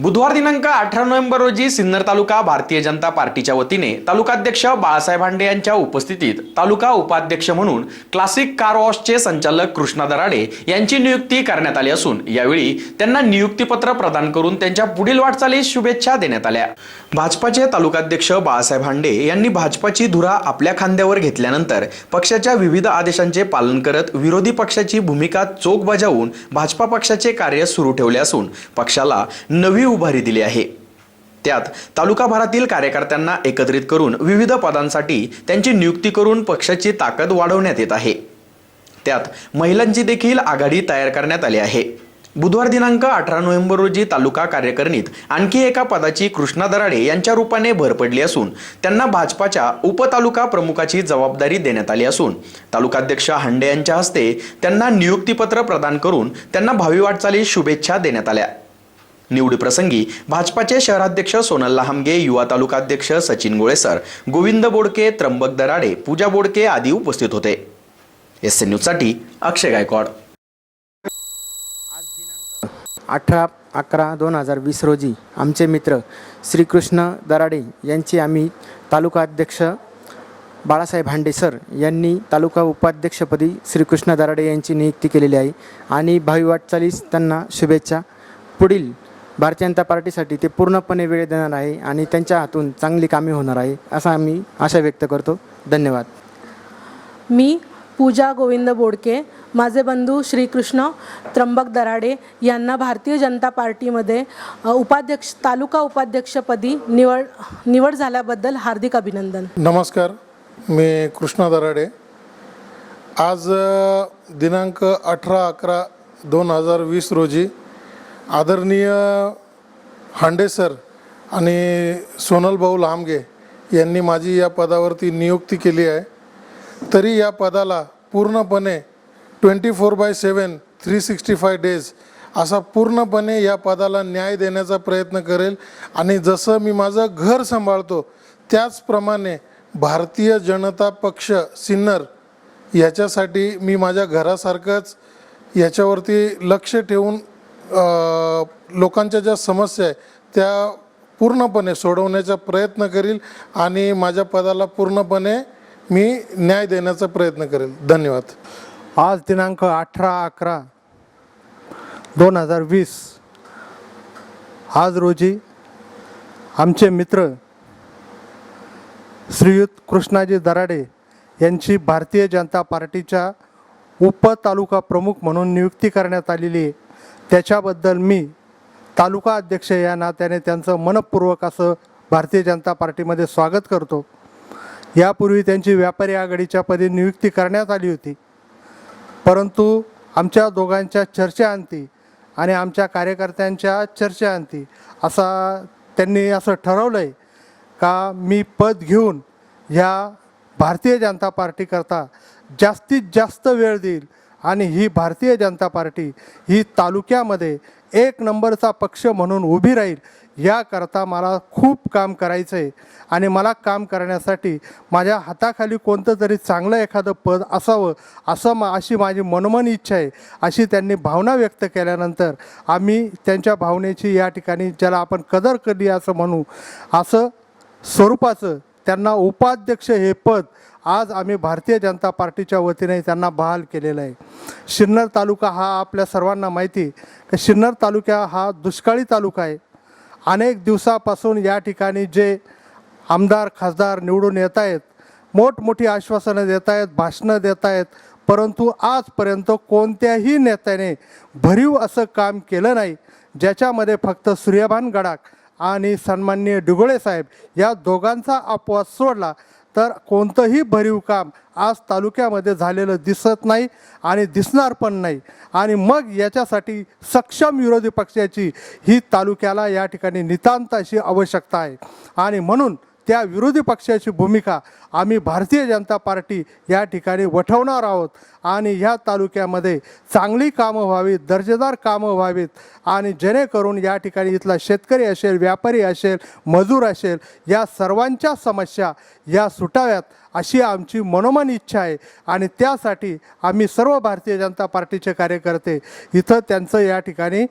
बुधवार दिनांक अठरा नोव्हेंबर रोजी सिन्नर तालुका भारतीय जनता पार्टीच्या वतीने तालुकाध्यक्ष बाळासाहेब हांडे यांच्या उपस्थितीत तालुका उपाध्यक्ष म्हणून क्लासिक कार वॉशचे संचालक कृष्णा दराडे यांची नियुक्ती करण्यात आली असून यावेळी त्यांना नियुक्तीपत्र प्रदान करून त्यांच्या पुढील वाटचालीस शुभेच्छा देण्यात आल्या. भाजपाचे तालुकाध्यक्ष बाळासाहेब हांडे यांनी भाजपाची धुरा आपल्या खांद्यावर घेतल्यानंतर पक्षाच्या विविध आदेशांचे पालन करत विरोधी पक्षाची भूमिका चोख बजावून भाजपा पक्षाचे कार्य सुरू ठेवले असून पक्षाला नवी उभारी दिली आहे. त्यात तालुकाभरातील कार्यकर्त्यांना एकत्रित करून विविध पदांसाठी त्यांची नियुक्ती करून पक्षाची ताकद वाढवण्यात येत आहे. त्यात महिलांची देखील आघाडी तयार करण्यात आली आहे. बुधवार दिनांक अठरा नोव्हेंबर रोजी तालुका कार्यकारिणीत आणखी एका पदाची कृष्णा दराडे यांच्या रूपाने भर पडली असून त्यांना भाजपाच्या उपतालुका प्रमुखाची जबाबदारी देण्यात आली असून तालुकाध्यक्ष हांडे यांच्या हस्ते त्यांना नियुक्तीपत्र प्रदान करून त्यांना भावी वाटचालीस शुभेच्छा देण्यात आल्या. निवडीप्रसंगी भाजपाचे शहराध्यक्ष सोनल लहामगे युवा तालुकाध्यक्ष सचिन गोळेसर गोविंद बोडके त्र्यंबक दराडे पूजा बोडके आदी उपस्थित होते. एस एन न्यूजसाठी अक्षय गायकवाड. अठरा अकरा दोन हजार वीस रोजी आमचे मित्र श्रीकृष्ण दराडे यांची आम्ही तालुका अध्यक्ष बाळासाहेब हांडे सर यांनी तालुका उपाध्यक्षपदी श्रीकृष्ण दराडे यांची नियुक्ती केलेली आहे. आणि भावी वाटचालीस त्यांना शुभेच्छा. पुढील भारतीय जनता पार्टीसाठी ते पूर्णपणे वेळ देणार आहे आणि त्यांच्या हातून चांगली कामे होणार आहे असं आम्ही आशा व्यक्त करतो. धन्यवाद. मी पूजा गोविंद बोडके माझे बंधू श्रीकृष्ण त्र्यंबक दराडे यांना भारतीय जनता पार्टीमध्ये उपाध्यक्ष तालुका उपाध्यक्षपदी निवड निवड झाल्याबद्दल हार्दिक अभिनंदन. नमस्कार मी कृष्णा दराडे. आज दिनांक अठरा अकरा दोन हजार वीस रोजी आदरणीय हांडे सर आणि सोनल भाऊ लांबगे यांनी माझी या पदावरती नियुक्ती केली आहे. तरी या पदाला पूर्णपणे twenty four by seven three sixty five days असा पूर्णपणे या पदाला न्याय देण्याचा प्रयत्न करेल. आणि जसं मी माझं घर सांभाळतो त्याचप्रमाणे भारतीय जनता पक्ष सिन्नर याच्यासाठी मी माझ्या घरासारखंच याच्यावरती लक्ष ठेवून लोकांच्या ज्या समस्या आहे त्या पूर्णपणे सोडवण्याचा प्रयत्न करील आणि माझ्या पदाला पूर्णपणे मी न्याय देण्याचा प्रयत्न करेल. धन्यवाद. आज दिनांक अठरा अकरा दोन हजार वीस आज रोजी आमचे मित्र श्रीयुत कृष्णाजी दराडे यांची भारतीय जनता पार्टीच्या उपतालुका प्रमुख म्हणून नियुक्ती करण्यात आलेली आहे. त्याच्याबद्दल मी तालुका अध्यक्ष या नात्याने त्यांचं मनपूर्वक असं भारतीय जनता पार्टीमध्ये स्वागत करतो. यापूर्वी त्यांची व्यापारी आघाडीच्या पदी नियुक्ती करण्यात आली होती. परंतु आमच्या दोघांच्या चर्चेअंती आणि आमच्या कार्यकर्त्यांच्या चर्चेअंती असा त्यांनी असं ठरवलं आहे का मी पद घेऊन ह्या भारतीय जनता पार्टीकरता जास्तीत जास्त वेळ देईल आणि ही भारतीय जनता पार्टी ही तालुक्यामध्ये एक नंबरचा पक्ष म्हणून उभी राहील याकरता मला खूप काम करायचं आहे आणि मला काम करण्यासाठी माझ्या हाताखाली कोणतं तरी चांगलं एखादं पद असावं असं मा अशी माझी मनमन इच्छा आहे अशी त्यांनी भावना व्यक्त केल्यानंतर आम्ही त्यांच्या भावनेची या ठिकाणी ज्याला आपण कदर कधी असं म्हणू असं स्वरूपाचं त्यांना उपाध्यक्ष हे पद आज आम्ही भारतीय जनता पार्टीच्या वतीने त्यांना बहाल केलेलं आहे. सिन्नर तालुका हा आपल्या सर्वांना माहिती की? सिन्नर तालुका हा दुष्काळी तालुका आहे. अनेक दिवसापासून या ठिकाणी जे आमदार खासदार निवडून येत आहेत मोठमोठी आश्वासनं देत आहेत भाषणं देत आहेत परंतु आजपर्यंत कोणत्याही नेत्याने भरीव असं काम केलं नाही ज्याच्यामध्ये फक्त सूर्यभान गडाख आणि सन्माननीय डुगळे साहेब या दोघांचा अपवाद सोडला तर कोणतंही भरीव काम आज तालुक्यामध्ये झालेलं दिसत नाही आणि दिसणार पण नाही. आणि मग याच्यासाठी सक्षम विरोधी पक्षाची ही तालुक्याला या ठिकाणी नितांत अशी आवश्यकता आहे. आणि म्हणून त्या विरोधी पक्षाची भूमिका आम्ही भारतीय जनता पार्टी या ठिकाणी वठवणार आहोत. आणि ह्या तालुक्यामध्ये चांगली कामं व्हावीत दर्जेदार कामं व्हावीत आणि जेणेकरून या ठिकाणी इथला शेतकरी असेल व्यापारी असेल मजूर असेल या सर्वांच्या समस्या या सुटाव्यात अशी आमची मनोमन इच्छा आहे. आणि त्यासाठी आम्ही सर्व भारतीय जनता पार्टीचे कार्यकर्ते इथं त्यांचं या ठिकाणी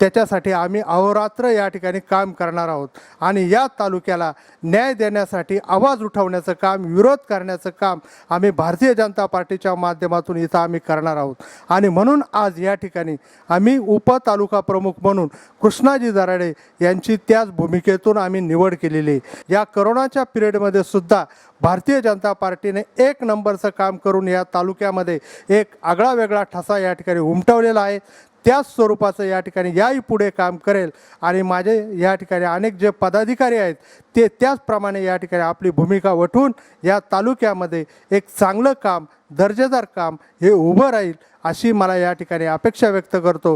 त्याच्यासाठी आम्ही अहोरात्र या ठिकाणी काम करणार आहोत. आणि या तालुक्याला न्याय देण्यासाठी आवाज उठवण्याचं काम विरोध करण्याचं काम आम्ही भारतीय जनता पार्टीच्या माध्यमातून इथं आम्ही करणार आहोत. आणि म्हणून आज या ठिकाणी आम्ही उपतालुका प्रमुख म्हणून कृष्णाजी दराडे यांची त्याच भूमिकेतून आम्ही निवड केलेली आहे. या करोनाच्या पिरियडमध्ये सुद्धा भारतीय जनता पार्टीने एक नंबरचं काम करून या तालुक्यामध्ये एक आगळा वेगळा ठसा या ठिकाणी उमटवलेला आहे. त्याच स्वरूपाचं या ठिकाणी याही पुढे काम करेल. आणि माझे या ठिकाणी अनेक जे पदाधिकारी आहेत ते त्याचप्रमाणे या ठिकाणी आपली भूमिका वठून या तालुक्यामध्ये एक चांगलं काम दर्जेदार काम हे उभं राहील अशी मला या ठिकाणी अपेक्षा व्यक्त करतो.